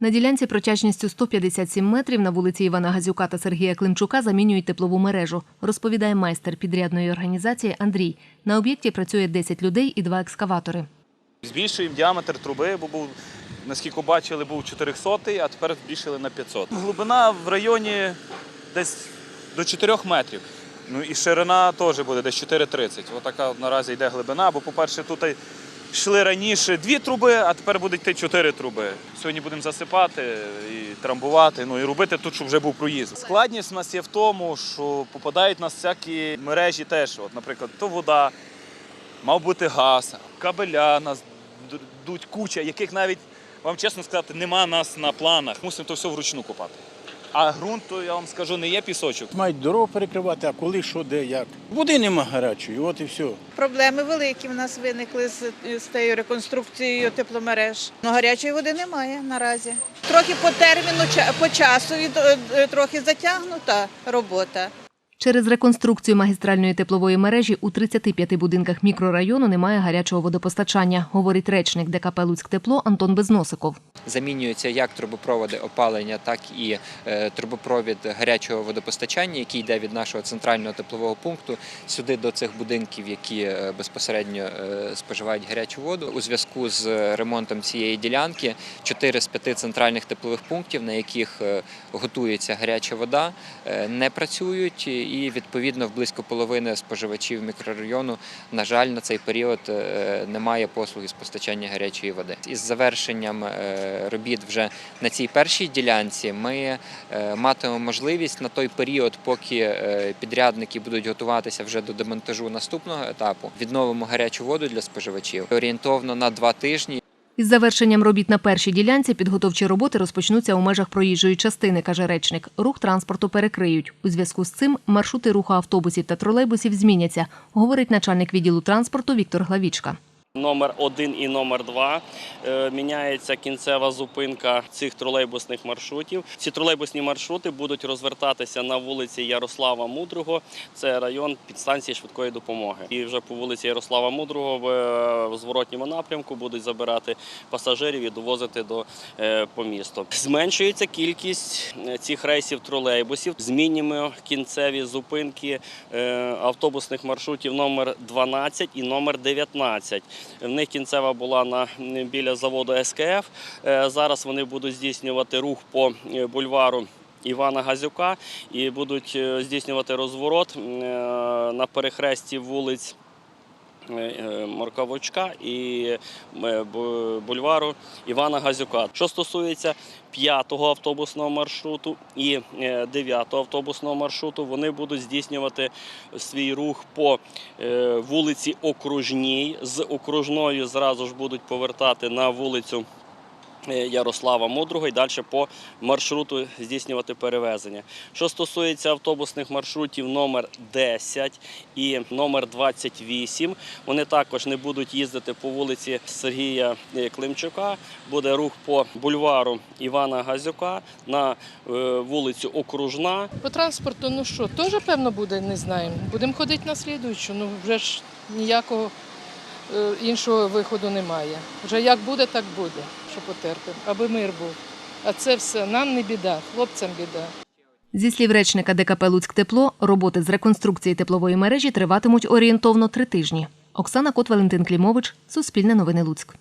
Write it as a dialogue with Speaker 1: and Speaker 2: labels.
Speaker 1: На ділянці протяжністю 157 метрів на вулиці Івана Газюка та Сергія Климчука замінюють теплову мережу, розповідає майстер підрядної організації Андрій. На об'єкті працює 10 людей і два екскаватори.
Speaker 2: Збільшуємо діаметр труби, бо був, наскільки бачили, був 400, а тепер збільшили на 500. Глибина в районі десь до 4 метрів. Ну і ширина теж буде десь 4,30. Отака наразі йде глибина, бо, по-перше, тут йшли раніше дві труби, а тепер буде йти чотири труби. Сьогодні будемо засипати і трамбувати, ну і робити тут, щоб вже був проїзд. Складність у нас є в тому, що попадають на всякі мережі теж. От, наприклад, то вода, мав бути газ, кабеля нас дуть куча, яких навіть, вам чесно сказати, нема нас на планах. Мусимо то все вручну копати. А ґрунт, то я вам скажу, не є пісочок.
Speaker 3: Мають дорогу перекривати, а коли, що, де, як. Води нема гарячої, от і все.
Speaker 4: Проблеми великі в нас виникли з, з тією реконструкцією тепломереж. Ну, гарячої води немає наразі. Трохи по терміну, по часу і е, е, трохи затягнута робота.
Speaker 1: Через реконструкцію магістральної теплової мережі у 35 будинках мікрорайону немає гарячого водопостачання, говорить речник ДКП «Луцьктепло» Антон Безносиков.
Speaker 5: Замінюються як трубопроводи опалення, так і е, трубопровід гарячого водопостачання, який йде від нашого центрального теплового пункту сюди до цих будинків, які е, безпосередньо е, споживають гарячу воду. У зв'язку з ремонтом цієї ділянки 4 з 5 центральних теплових пунктів, на яких готується гаряча вода, не працюють, і відповідно в близько половини споживачів мікрорайону, на жаль, на цей період немає послуги з постачання гарячої води. Із завершенням робіт вже на цій першій ділянці ми е, матимемо можливість на той період, поки е, підрядники будуть готуватися вже до демонтажу наступного етапу, відновимо гарячу воду для споживачів орієнтовно на два тижні.
Speaker 1: Із завершенням робіт на першій ділянці підготовчі роботи розпочнуться у межах проїжджої частини, каже речник. Рух транспорту перекриють. У зв'язку з цим маршрути руху автобусів та тролейбусів зміняться, говорить начальник відділу транспорту Віктор Главічка.
Speaker 6: Номер 1 і номер 2 Е, міняється кінцева зупинка цих тролейбусних маршрутів. Ці тролейбусні маршрути будуть розвертатися на вулиці Ярослава Мудрого. Це район підстанції швидкої допомоги. І вже по вулиці Ярослава Мудрого в, е, зворотньому напрямку будуть забирати пасажирів і довозити до е, по місту. Зменшується кількість цих рейсів тролейбусів. Змінюємо кінцеві зупинки автобусних маршрутів номер 12 і номер 19. В них кінцева була на біля заводу СКФ. Е, Зараз вони будуть здійснювати рух по е, бульвару. Івана Газюка і будуть е, здійснювати розворот на перехресті вулиць Марковочка і е, бульвару Івана Газюка. Що стосується 5-го автобусного маршруту і 9-го автобусного маршруту, вони будуть здійснювати свій рух по е, вулиці Окружній. З окружною зразу ж будуть повертати на вулицю. Е, Ярослава Мудрого і далі по маршруту здійснювати перевезення. Що стосується автобусних маршрутів номер 10 і номер 28, вони також не будуть їздити по вулиці Сергія е, Климчука. Буде рух по бульвару Івана Газюка на е, вулицю Окружна.
Speaker 7: По транспорту, ну що, теж певно буде, не знаємо. Будемо ходити на слідуючу, ну вже ж ніякого іншого виходу немає. Вже як буде, так буде, що потерпимо, аби мир був. А це все нам не біда, хлопцям біда.
Speaker 1: Зі слів речника ДКП «Луцьктепло», роботи з реконструкції теплової мережі триватимуть орієнтовно три тижні. Оксана Кот, Валентин Клімович, Суспільне новини Луцьк.